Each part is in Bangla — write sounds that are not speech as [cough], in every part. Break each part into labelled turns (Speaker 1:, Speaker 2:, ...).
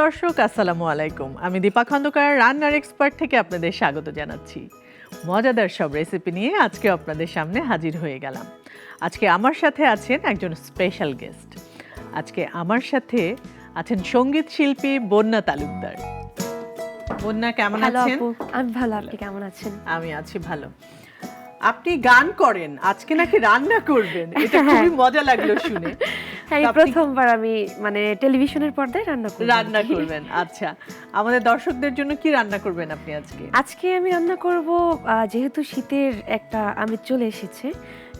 Speaker 1: দর্শক আসসালামু আলাইকুম। আমি দীপা খন্দকার রান্নার এক্সপার্ট থেকে আপনাদের স্বাগত জানাচ্ছি। মজাদার সব রেসিপি নিয়ে আজকে আপনাদের সামনে হাজির হয়ে গেলাম। আজকে আমার সাথে আছেন একজন স্পেশাল গেস্ট আজকে আমার সাথে আছেন সংগীত শিল্পী বন্যা তালুকদার। বন্যা কেমন আছেন?
Speaker 2: আমি ভালো আপনি কেমন আছেন?
Speaker 1: আমি আছি ভালো। আপনি গান করেন আজকে নাকি রান্না করবেন? এটা খুবই মজা লাগল শুনে।
Speaker 2: হ্যাঁ প্রথমবার আমি মানে টেলিভিশনের পর্দায় রান্না করব।
Speaker 1: রান্না করবেন আচ্ছা। আমাদের দর্শকদের জন্য কি রান্না করবেন আপনি আজকে?
Speaker 2: আজকে আমি রান্না করব যেহেতু শীতের একটা আমেজ চলে এসেছে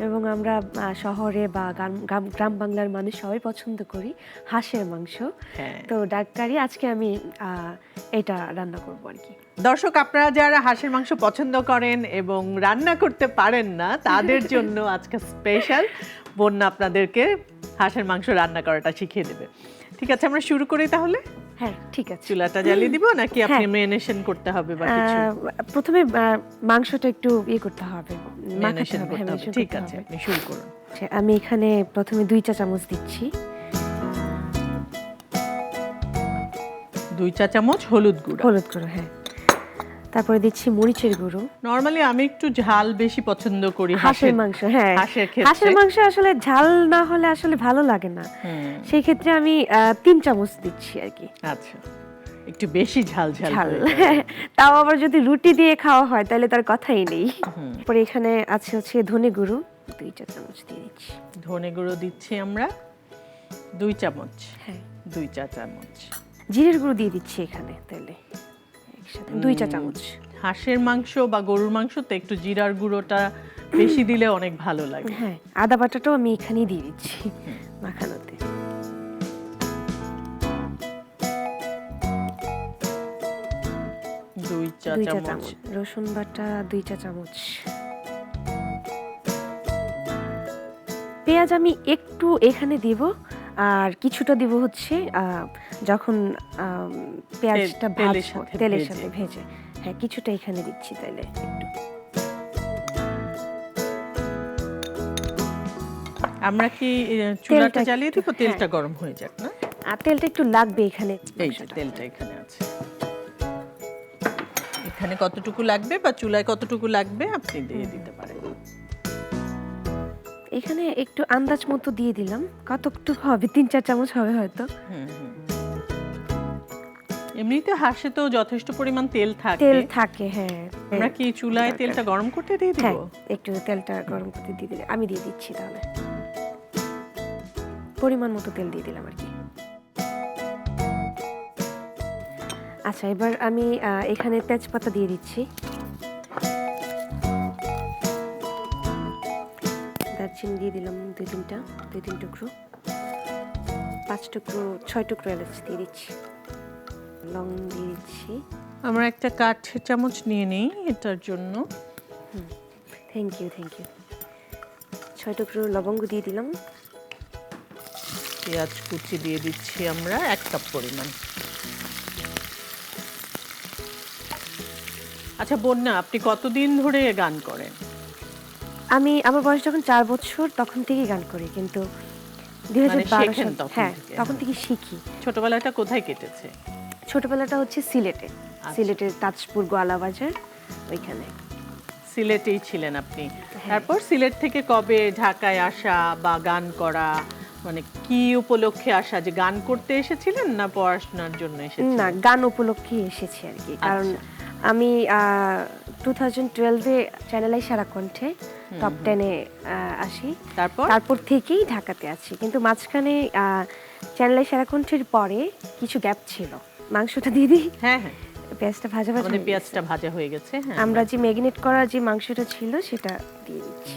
Speaker 2: এবং আমরা শহরে বা গ্রাম- গ্রাম গ্রাম বাংলার মানুষ সবাই পছন্দ করি হাঁসের মাংস।
Speaker 1: হ্যাঁ।
Speaker 2: তো ডাক্তারি আজকে আমি এটা রান্না করব আর কি।
Speaker 1: দর্শক আপনারা যারা হাঁসের মাংস পছন্দ করেন এবং রান্না করতে পারেন না তাদের [laughs] জন্য আজকে স্পেশাল বন্যা আপনাদেরকে হাঁসের মাংস রান্না করাটা শিখিয়ে দেবে। ঠিক আছে আমরা শুরু করি তাহলে?
Speaker 2: হ্যাঁ ঠিক আছে।
Speaker 1: চুলাটা জ্বালিয়ে দিব নাকি আপনি
Speaker 2: হ্যাঁ।
Speaker 1: মেরিনেশন করতে হবে বা কিছু?
Speaker 2: প্রথমে মাংসটা একটু ইয়ে করতে হবে
Speaker 1: মেরিনেশন করতে হবে ঠিক আছে আপনি শুরু করুন।
Speaker 2: আচ্ছা, আমি এখানে প্রথমে দুই চা চামচ দিচ্ছি।
Speaker 1: দুই চা চামচ হলুদ গুঁড়ো।
Speaker 2: হলুদ গুঁড়ো হ্যাঁ। তারপরে দিচ্ছি মরিচের গুঁড়ো।
Speaker 1: নর্মালি আমি একটু ঝাল বেশি পছন্দ করি
Speaker 2: হাঁসের মাংস হ্যাঁ।
Speaker 1: হাঁসের ক্ষেত্রে।
Speaker 2: হাঁসের মাংস আসলে ঝাল না হলে আসলে ভালো লাগে না। সেই ক্ষেত্রে আমি তিন চামচ দিচ্ছি আর কি।
Speaker 1: আচ্ছা। একটু বেশি ঝাল ঝাল। [laughs]
Speaker 2: তাও আবার যদি রুটি দিয়ে খাওয়া হয় তাহলে তার কথাই নেই। তারপরে এখানে আছে হচ্ছে ধনে গুঁড়ো। দুই চা চামচ দিয়ে দিচ্ছি।
Speaker 1: ধনে গুঁড়ো দিচ্ছি আমরা। দুই চামচ।
Speaker 2: হ্যাঁ।
Speaker 1: দুই চা চামচ।
Speaker 2: জিরের গুঁড়ো দিয়ে দিচ্ছি এখানে তাহলে একসাথে দুই চা চামচ
Speaker 1: হাঁসের মাংস বা গরুর মাংসতে একটু জিরার গুঁড়োটা বেশি দিলে অনেক ভালো লাগে।
Speaker 2: হ্যাঁ আদা বাটাটাও আমি এখানেই দিয়ে দিচ্ছি মাখানোতে।
Speaker 1: দুই চা চামচ
Speaker 2: রসুন বাটা দুই চা চামচ। পেঁয়াজ আমি একটু এখানে দিব আর কিছুটা দিব হচ্ছে যখন পেঁয়াজটা ভাজবো তেলের
Speaker 1: ভেজে।
Speaker 2: সাথে ভেজে। হ্যাঁ কিছুটা এখানে দিচ্ছি তাহলে একটু।
Speaker 1: আমরা কি চুলাটা জ্বালিয়ে দিব?
Speaker 2: একটু-
Speaker 1: তেলটা গরম হয়ে যাক না?
Speaker 2: আর তেলটা একটু লাগবে এখানে
Speaker 1: এই তেলটা এখানে আছে। এখানে কতটুকু লাগবে বা চুলায় কতটুকু লাগবে আপনি দিয়ে দিতে পারেন।
Speaker 2: এখানে একটু আন্দাজ মতো দিয়ে দিলাম। কতটুকু হবে তিন চার চামচ হবে হয়তো।
Speaker 1: এমনিতে হাঁসে তো যথেষ্ট পরিমাণ তেল থাকে।
Speaker 2: তেল থাকে হ্যাঁ।
Speaker 1: আমরা কি চুলায় তেলটা গরম করতে দিয়ে দিব?
Speaker 2: হ্যাঁ একটু তেলটা গরম করতে দিয়ে দিলে। আমি দিয়ে দিচ্ছি তাহলে। পরিমাণ মতো তেল দিয়ে দিলাম আর কি। আচ্ছা এবার আমি এখানে তেজপাতা দিয়ে দিচ্ছি। দারচিনি দিয়ে দিলাম দুই তিনটা দুই তিন টুকরো। পাঁচ টুকরো ছয় টুকরো এলাচ দিয়ে দিচ্ছি। লং দিয়ে দিচ্ছি।
Speaker 1: আমরা একটা কাঠের চামচ নিয়ে নেই এটার জন্য।
Speaker 2: থ্যাংক ইউ থ্যাংক ইউ ছয় টুকরো লবঙ্গ দিয়ে দিলাম।
Speaker 1: পেঁয়াজ কুচি দিয়ে দিচ্ছি আমরা এক কাপ পরিমাণ। আচ্ছা বন্যা আপনি কতদিন ধরে গান করেন?
Speaker 2: আমি আমার বয়স যখন চার বছর তখন থেকেই গান করি কিন্তু দুই হাজার
Speaker 1: মানে
Speaker 2: বারো হ্যাঁ তখন থেকে শিখি।
Speaker 1: ছোটবেলাটা কোথায় কেটেছে?
Speaker 2: ছোটবেলাটা হচ্ছে সিলেটে।
Speaker 1: আচ্ছা।
Speaker 2: সিলেটের তাজপুর গোয়ালা বাজার ওইখানে।
Speaker 1: সিলেটেই ছিলেন আপনি। তারপর সিলেট থেকে কবে ঢাকায় আসা বা গান করা মানে কি উপলক্ষে আসা? যে গান করতে এসেছিলেন না পড়াশোনার জন্য এসেছিলেন?
Speaker 2: না গান উপলক্ষে এসেছি আর কি। কারণ আমি টু থাউজেন্ড টুয়েলভে চ্যানেলাই সারা কণ্ঠে টপ টেনে আসি।
Speaker 1: তারপর?
Speaker 2: তারপর থেকেই ঢাকাতে আছি। কিন্তু মাঝখানে চ্যানেলাই সারা কণ্ঠের পরে কিছু গ্যাপ ছিল। মাংসটা দিয়ে দিই।
Speaker 1: হ্যাঁ হ্যাঁ।
Speaker 2: পেঁয়াজটা ভাজা ভাজা হয়ে গেছে।
Speaker 1: পেঁয়াজটা ভাজা হয়ে গেছে হ্যাঁ
Speaker 2: আমরা যে ম্যাগনেট করা যে মাংসটা ছিল সেটা দিয়ে দিচ্ছি।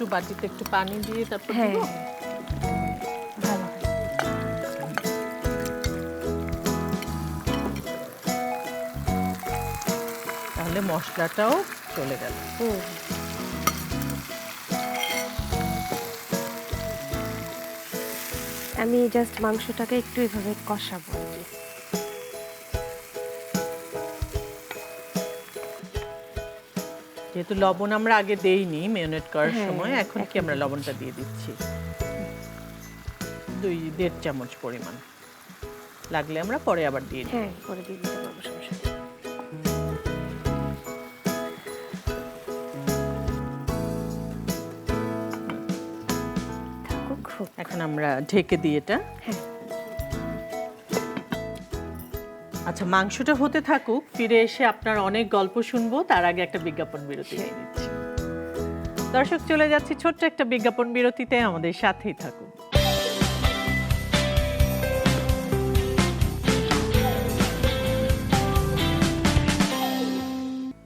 Speaker 1: একটু বাটিতে একটু পানি দিয়ে তারপর
Speaker 2: হ্যাঁ।
Speaker 1: তাহলে মশলাটাও চলে গেল।
Speaker 2: আমি জাস্ট মাংসটাকে একটু এভাবে কষাবো
Speaker 1: যেহেতু লবণ আমরা আগে দেইনি মেরিনেট করার
Speaker 2: হ্যাঁ,
Speaker 1: সময় এখন কি আমরা লবণটা দিয়ে দিচ্ছি? দুই দেড় চামচ পরিমাণ। লাগলে আমরা পরে আবার দিয়ে দিই।
Speaker 2: হ্যাঁ করে দিয়ে দিতে পারব সমস্যা।
Speaker 1: এখন আমরা ঢেকে দিই এটা।
Speaker 2: হ্যাঁ।
Speaker 1: আচ্ছা মাংসটা হতে থাকুক ফিরে এসে আপনার অনেক গল্প শুনব তার আগে একটা বিজ্ঞাপন বিরতি নিয়ে নিচ্ছি। দর্শক চলে যাচ্ছি ছোট্ট একটা বিজ্ঞাপন বিরতিতে আমাদের সাথেই থাকুন।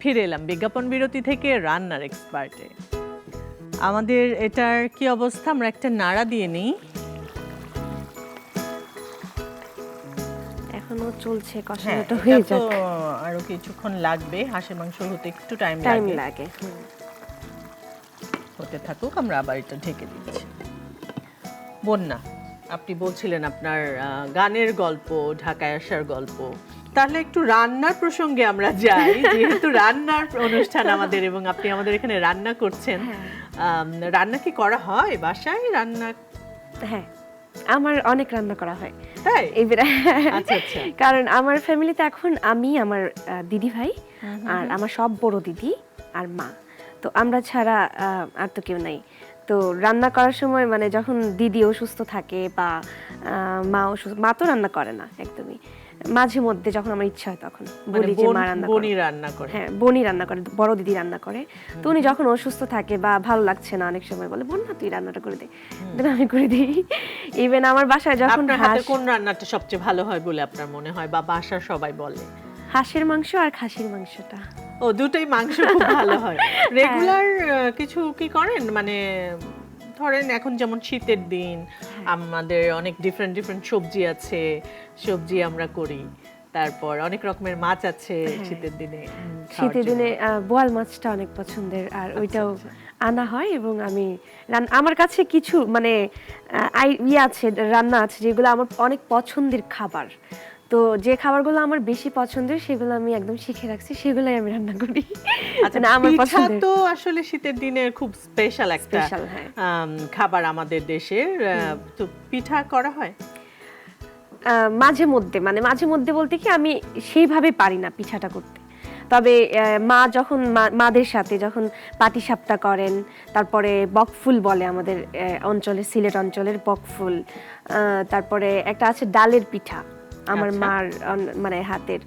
Speaker 1: ফিরে এলাম বিজ্ঞাপন বিরতি থেকে রান্নার এক্সপার্টে আমাদের এটার কি অবস্থা? আমরা একটা নাড়া দিয়ে নিই।
Speaker 2: এখনও চলছে
Speaker 1: হ্যাঁ
Speaker 2: কষানোটা হয়ে যাক
Speaker 1: আরও কিছুক্ষণ লাগবে হাঁসের মাংস হতে একটু টাইম
Speaker 2: টাইম
Speaker 1: লাগে।
Speaker 2: লাগে
Speaker 1: হতে থাকুক আমরা আবার এটা ঢেকে দিচ্ছি। বন্যা আপনি বলছিলেন আপনার গানের গল্প ঢাকায় আসার গল্প। তাহলে একটু রান্নার প্রসঙ্গে আমরা যাই যেহেতু রান্নার অনুষ্ঠান আমাদের এবং আপনি আমাদের এখানে রান্না করছেন
Speaker 2: হ্যাঁ।
Speaker 1: রান্না কি করা হয় বাসায়? রান্না
Speaker 2: হ্যাঁ। আমার অনেক রান্না করা হয়।
Speaker 1: তাই? আচ্ছা আচ্ছা।
Speaker 2: কারণ আমার ফ্যামিলিতে এখন আমি আমার দিদি ভাই আর আমার সব বড় দিদি আর মা। তো আমরা ছাড়া আহ, আর তো কেউ নাই। তো রান্না করার সময় মানে যখন দিদি অসুস্থ থাকে বা মা অসুস্থ মা তো রান্না করে না একদমই। মাঝে মধ্যে যখন আমার ইচ্ছা হয় তখন
Speaker 1: মানে
Speaker 2: বলি যে মা রান্না করো।
Speaker 1: রান্না করে।
Speaker 2: হ্যাঁ বোনই রান্না করে বড় দিদি রান্না করে। তো উনি যখন অসুস্থ থাকে বা ভালো লাগছে না অনেক সময় বলে বোন না তুই রান্নাটা করে দে। Then আমি করে দিই। ইভেন আমার বাসায় যখন
Speaker 1: হাতে কোন রান্নাটা সবচেয়ে ভালো হয় বলে আপনার মনে হয়? বা বাসার সবাই বলে?
Speaker 2: হাঁসের মাংস আর খাসির মাংসটা।
Speaker 1: ও দুটোই মাংস খুব ভালো হয়। [laughs] রেগুলার কিছু কি করেন? মানে ধরেন এখন যেমন শীতের দিন আমাদের অনেক ডিফারেন্ট ডিফারেন্ট সবজি আছে সবজি আমরা করি। তারপর অনেক রকমের মাছ আছে শীতের দিনে
Speaker 2: শীতের দিনে বোয়াল মাছটা অনেক পছন্দের আর ওইটাও
Speaker 1: আচ্ছা।
Speaker 2: আনা হয় এবং আমি আমার কাছে কিছু মানে আই- ইয়ে আছে রান্না আছে যেগুলো আমার অনেক পছন্দের খাবার। তো যে খাবারগুলো আমার বেশি পছন্দের সেগুলো আমি একদম শিখে রাখছি সেগুলোই আমি রান্না করি।
Speaker 1: আচ্ছা
Speaker 2: মানে আমার
Speaker 1: পিঠা
Speaker 2: পছন্দের।
Speaker 1: তো আসলে শীতের দিনে খুব স্পেশাল একটা
Speaker 2: হ্যাঁ।
Speaker 1: খাবার আমাদের দেশের তো পিঠা করা হয়?
Speaker 2: মাঝে মধ্যে মানে মাঝে মধ্যে বলতে কি আমি সেইভাবে পারি না পিঠাটা করতে। তবে মা যখন মাদের সাথে যখন পাটি সাপটা করেন তারপরে বকফুল বলে আমাদের অঞ্চলে সিলেট অঞ্চলের বকফুল আহ, তারপরে একটা আছে ডালের পিঠা। আমার
Speaker 1: আচ্ছা।
Speaker 2: মার মানে হাতের।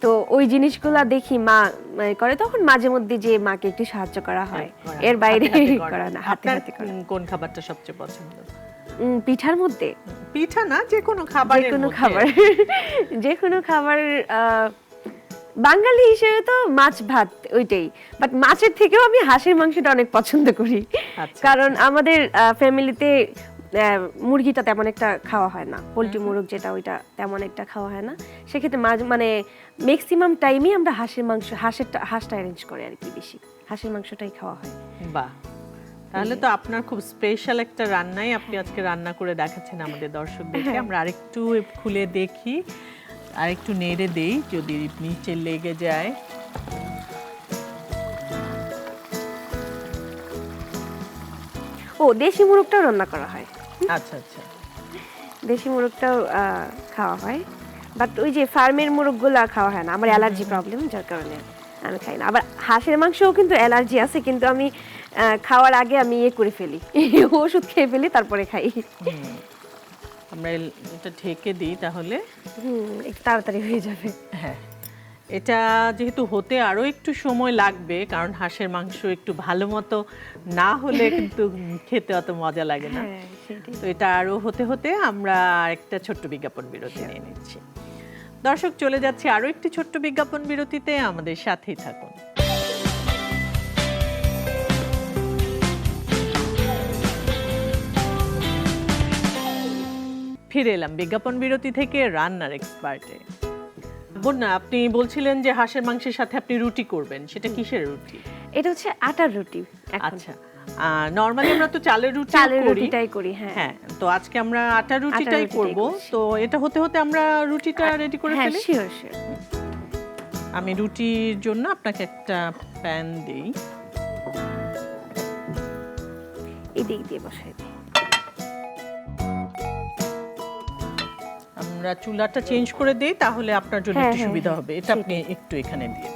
Speaker 2: তো ওই জিনিসগুলা দেখি মা মানে করে তখন মাঝে মধ্যে যে মাকে একটু সাহায্য করা হয় এর বাইরে [laughs]
Speaker 1: করা।
Speaker 2: না হাতে হাতে
Speaker 1: কোন খাবারটা সবচেয়ে পছন্দ?
Speaker 2: পিঠার মধ্যে?
Speaker 1: পিঠা না যে কোনো
Speaker 2: খাবার [laughs]
Speaker 1: যে
Speaker 2: কোনো খাবার। যে কোনো খাবার বাঙালি হিসেবে তো মাছ ভাত ওইটাই। বাট মাছের থেকেও আমি হাঁসের মাংসটা অনেক পছন্দ করি।
Speaker 1: আচ্ছা,
Speaker 2: কারণ আমাদের ফ্যামিলিতে মুরগিটা তেমন একটা খাওয়া হয় না। পোলট্রি মুরগ যেটা ওইটা তেমন একটা খাওয়া হয় না। সেক্ষেত্রে মাঝ- মানে ম্যাক্সিমাম টাইমই আমরা হাঁসের মাংস হাঁসের হাঁসটা অ্যারেঞ্জ করি আর কি বেশি। হাঁসের মাংসটাই খাওয়া হয়।
Speaker 1: বাহ। তাহলে তো আপনার খুব স্পেশাল একটা রান্নাই আপনি আজকে রান্না করে দেখাচ্ছেন আমাদের দর্শকদেরকে।
Speaker 2: হ্যাঁ।
Speaker 1: আমরা আরেকটু খুলে দেখি আরেকটু নেড়ে দেই যদি নিচে লেগে যায়।
Speaker 2: ও দেশি মুরগটাও রান্না করা হয়?
Speaker 1: আচ্ছা আচ্ছা।
Speaker 2: দেশি মুরগটাও খাওয়া হয়। বাট ওই যে ফার্মের মুরগগুলো খাওয়া হয় না। আমার অ্যালার্জি প্রবলেম যার কারণে আমি খাই না। আবার হাঁসের মাংসও কিন্তু অ্যালার্জি আছে কিন্তু আমি খাওয়ার আগে আমি ইয়ে করে ফেলি। [laughs] ওষুধ খেয়ে ফেলি তারপরে খাই।
Speaker 1: আমরা এটা ঢেকে দিই তাহলে।
Speaker 2: হুম একটু তাড়াতাড়ি হয়ে যাবে।
Speaker 1: হ্যাঁ। এটা যেহেতু হতে আরও একটু সময় লাগবে কারণ হাঁসের মাংস একটু ভালো মতো না হলে [laughs] কিন্তু খেতে অত মজা লাগে না।
Speaker 2: হ্যাঁ
Speaker 1: তো এটা আরও হতে হতে আমরা একটা ছোট্ট বিজ্ঞাপন বিরতি নিয়ে নিচ্ছি। দর্শক চলে যাচ্ছে আরও একটি ছোট্ট বিজ্ঞাপন বিরতিতে। আমাদের সাথেই থাকুন। ফিরে এলাম বিজ্ঞাপন বিরতি থেকে রান্নার এক্সপার্টে বন্যা আপনি বলছিলেন যে হাঁসের মাংসের সাথে আপনি রুটি করবেন সেটা কিসের রুটি?
Speaker 2: এটা হচ্ছে আটার রুটি
Speaker 1: আচ্ছা নরমালি আমরা তো চালের রুটি
Speaker 2: চালের রুটিটাই করি হ্যাঁ।,
Speaker 1: হ্যাঁ। তো আজকে আমরা আটার রুটিটাই করব। তো এটা হতে হতে আমরা রুটিটা রেডি করে
Speaker 2: হ্যাঁ,
Speaker 1: ফেলি? আমি রুটির জন্য আপনাকে একটা প্যান দেই।
Speaker 2: এই দিক দিয়ে বসাই।
Speaker 1: আমরা চুলাটা চেঞ্জ করে দিই তাহলে আপনার জন্য
Speaker 2: হ্যাঁ,
Speaker 1: একটু
Speaker 2: হ্যাঁ,
Speaker 1: সুবিধা
Speaker 2: হ্যাঁ,
Speaker 1: হবে। এটা আপনি একটু এখানে দিয়ে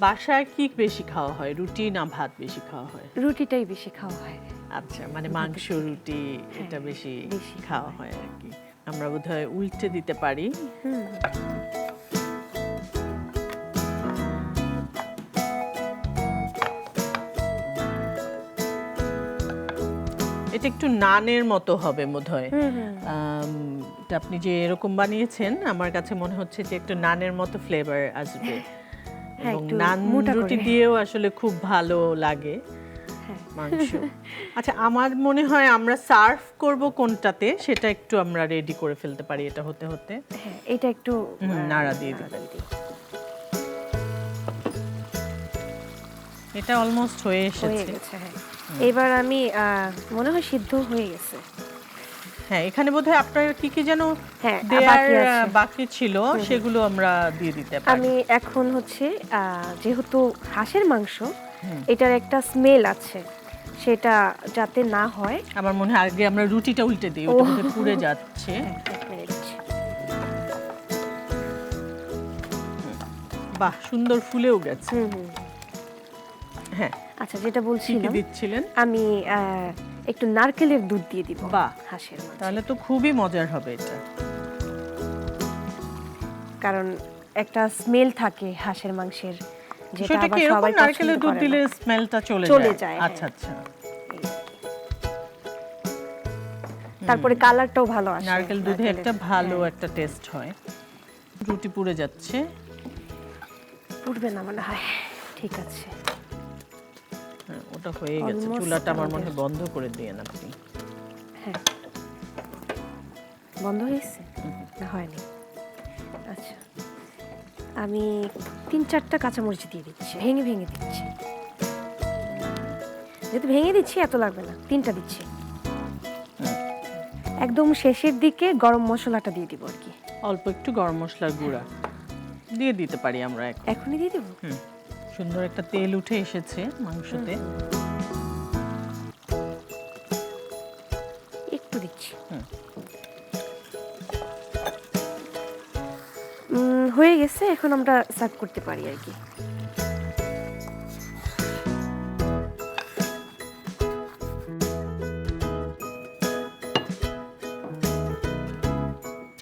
Speaker 1: বাসায় কি বেশি খাওয়া হয়? রুটি না ভাত বেশি খাওয়া হয়?
Speaker 2: রুটিটাই বেশি খাওয়া হয়।
Speaker 1: আচ্ছা মানে মাংস রুটি এটা বেশি
Speaker 2: বেশি।
Speaker 1: খাওয়া হয় আর কি। আমরা বোধহয় উল্টে দিতে পারি।
Speaker 2: হুম।
Speaker 1: এটা একটু নানের মতো হবে বোধহয়। আপনি যে এরকম বানিয়েছেন আমার কাছে মনে হচ্ছে যে একটু নানের মতো ফ্লেভার আসবে।
Speaker 2: হ্যাঁ,
Speaker 1: এবং
Speaker 2: একটু
Speaker 1: নান রুটি দিয়েও আসলে খুব ভালো লাগে
Speaker 2: হ্যাঁ।
Speaker 1: মাংস। আচ্ছা আমার মনে হয় আমরা সার্ভ করব কোনটাতে সেটা একটু আমরা রেডি করে ফেলতে পারি এটা হতে হতে।
Speaker 2: হ্যাঁ এটা একটু
Speaker 1: নাড়া দিয়ে দিবেন। এটা অলমোস্ট হয়ে
Speaker 2: হয়ে
Speaker 1: এসেছে।
Speaker 2: হ্যাঁ। এবার আমি মনে হয় সিদ্ধ হয়ে গেছে।
Speaker 1: হ্যাঁ এখানে বোধহয় আপনার কি কি যেন
Speaker 2: হ্যাঁ,
Speaker 1: দেয়ার
Speaker 2: বাকি
Speaker 1: ছিল সেগুলো আমরা দিয়ে দিতে পারি।
Speaker 2: আমি এখন হচ্ছে যেহেতু হাঁসের মাংস এটার একটা স্মেল আছে সেটা যাতে না হয়।
Speaker 1: আমার মনে হয় আগে আমরা রুটিটা উল্টে দিই ওটা পুড়ে যাচ্ছে। বাহ সুন্দর ফুলেও গেছে। হ্যাঁ।
Speaker 2: আচ্ছা যেটা বলছিলাম
Speaker 1: দিচ্ছিলেন?
Speaker 2: আমি একটু নারকেলের দুধ দিয়ে দিব
Speaker 1: বাহ।
Speaker 2: হাঁসের
Speaker 1: তাহলে তো খুবই মজার হবে এটা।
Speaker 2: কারণ একটা স্মেল থাকে হাঁসের মাংসের যেটা
Speaker 1: সেটা
Speaker 2: আবার
Speaker 1: কি এরকম
Speaker 2: সবাই
Speaker 1: নারকেলের দুধ দিলে স্মেলটা চলে
Speaker 2: চলে
Speaker 1: যায়?
Speaker 2: যায়,
Speaker 1: আচ্ছা আচ্ছা।
Speaker 2: তারপরে কালারটাও ভালো আসে
Speaker 1: নারকেল দুধে একটা ভালো
Speaker 2: হ্যাঁ,
Speaker 1: একটা টেস্ট হয়। রুটি পুড়ে যাচ্ছে।
Speaker 2: উঠবে না মনে হয় ঠিক আছে।
Speaker 1: হ্যাঁ, ওটা হয়ে গেছে। চুলাটা আমার মনে হয় বন্ধ করে দিয়ে আপনি
Speaker 2: হ্যাঁ। বন্ধ হয়েছে না হয়নি। আচ্ছা। আমি তিন চারটা কাঁচামরিচ দিয়ে দিচ্ছি ভেঙে ভেঙে দিচ্ছি। যেহেতু ভেঙে দিচ্ছি এত লাগবে না। তিনটা দিচ্ছি। একদম শেষের দিকে গরম মশলাটা দিয়ে দিব আর কি।
Speaker 1: অল্প একটু গরম মশলার গুঁড়া। দিয়ে দিতে পারি আমরা এখন।
Speaker 2: এখনই দিয়ে দেবো?
Speaker 1: হুম, সুন্দর একটা তেল উঠে এসেছে মাংসতে।
Speaker 2: একটু দিচ্ছি।
Speaker 1: হুম।
Speaker 2: হয়ে গেছে এখন আমরা সার্ভ করতে পারি আর কি।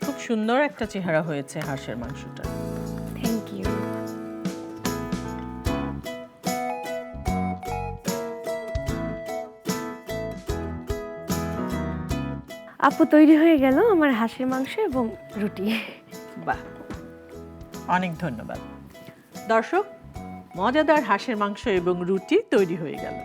Speaker 1: খুব সুন্দর একটা চেহারা হয়েছে হাঁসের মাংসটা।
Speaker 2: আপু তৈরি হয়ে গেল আমার হাঁসের মাংস এবং রুটি।
Speaker 1: বাহ। অনেক ধন্যবাদ। দর্শক মজাদার হাঁসের মাংস এবং রুটি তৈরি হয়ে গেল।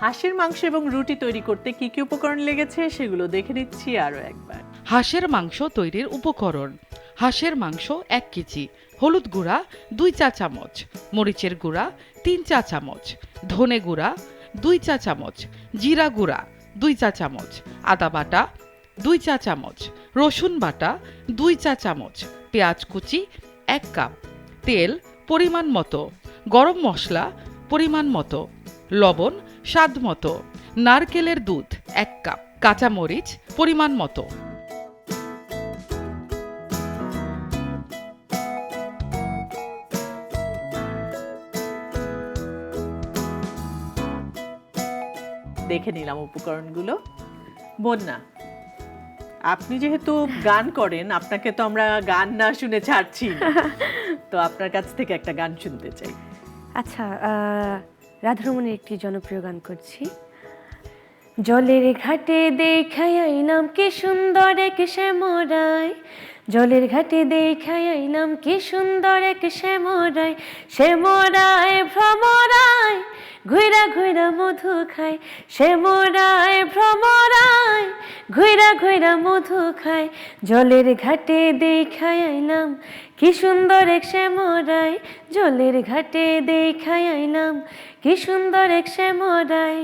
Speaker 1: হাঁসের মাংস এবং রুটি তৈরি করতে কি কি উপকরণ লেগেছে সেগুলো দেখে নিচ্ছি আরও একবার।
Speaker 3: হাঁসের মাংস তৈরির উপকরণ। হাঁসের মাংস এক কেজি হলুদ গুঁড়া দুই চা চামচ মরিচের গুঁড়া তিন চা চামচ ধনে গুঁড়া দুই চা চামচ, জিরা গুঁড়া, দুই চা চামচ, আদা বাটা, দুই চা চামচ, রসুন বাটা, দুই চা চামচ, পেঁয়াজ কুচি, এক কাপ, তেল পরিমাণ মতো, গরম মশলা পরিমাণ মতো, লবণ স্বাদ মতো, নারকেলের দুধ এক কাপ, কাঁচামরিচ পরিমাণ মতো।
Speaker 1: দেখে নিলাম উপকরণগুলো। বন্যা আপনি যেহেতু গান করেন আপনাকে তো আমরা গান না শুনে ছাড়ছি [laughs] তো আপনার কাছ থেকে একটা গান শুনতে চাই।
Speaker 2: আচ্ছা রাধারমণের একটি জনপ্রিয় গান করছি। জলের ঘাটে দেখাই নাম কি সুন্দর এক শ্যামরায়। জলের ঘাটে দেখাই আইলাম কি সুন্দর এক শ্যামরাই শ্যামরায় ভ্রমরায় ঘুইরা ঘুইরা মধু খায়, সে মোরায় ভ্রমরায়। ঘুইরা ঘুইরা মধু খায়, জলের ঘাটে দেখাই আইলাম। কি সুন্দর এক শ্যামরায় জলের ঘাটে দেখাই আইলাম। কি সুন্দর এক শ্যামরাই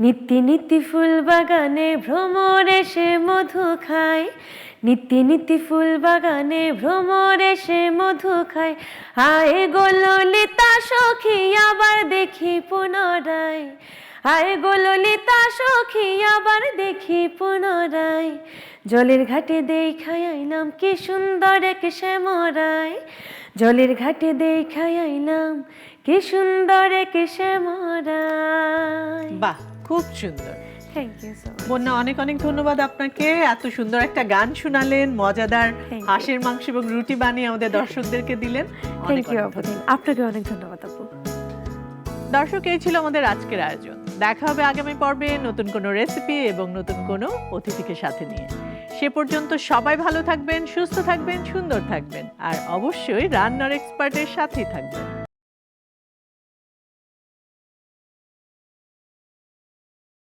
Speaker 2: নিত্যি নিত্যি ফুল বাগানে ভ্রমর এসে মধু খায়। নিত্যি নিত্যি ফুল বাগানে ভ্রমর এসে মধু খায়। আয় গো ললিতা সখী, আবার দেখি পুনরায়। আয় গো ললিতা সখী, আবার দেখি পুনরায়। জলের ঘাটে দেখাই আইলাম, কি সুন্দর এক শ্যামরায়। জলের ঘাটে দেখাই আইলাম, কি সুন্দর এক শ্যামরায়।
Speaker 1: বাহ! খুব সুন্দর।
Speaker 2: থ্যাংক ইউ
Speaker 1: বন্যা অনেক অনেক ধন্যবাদ আপনাকে। এত সুন্দর একটা গান শোনালেন মজাদার হাঁসের মাংস এবং রুটি বানিয়ে আমাদের দর্শকদেরকে দিলেন।
Speaker 2: থ্যাংক ইউ
Speaker 1: অনেক
Speaker 2: আপনাকে অনেক ধন্যবাদ আপু
Speaker 1: দর্শক এই ছিল আমাদের আজকের আয়োজন। দেখা হবে আগামী পর্বে নতুন কোনো রেসিপি এবং নতুন কোনো অতিথিকে সাথে নিয়ে। সে পর্যন্ত সবাই ভালো থাকবেন সুস্থ থাকবেন সুন্দর থাকবেন। আর অবশ্যই রান্নার এক্সপার্টের সাথেই থাকবেন।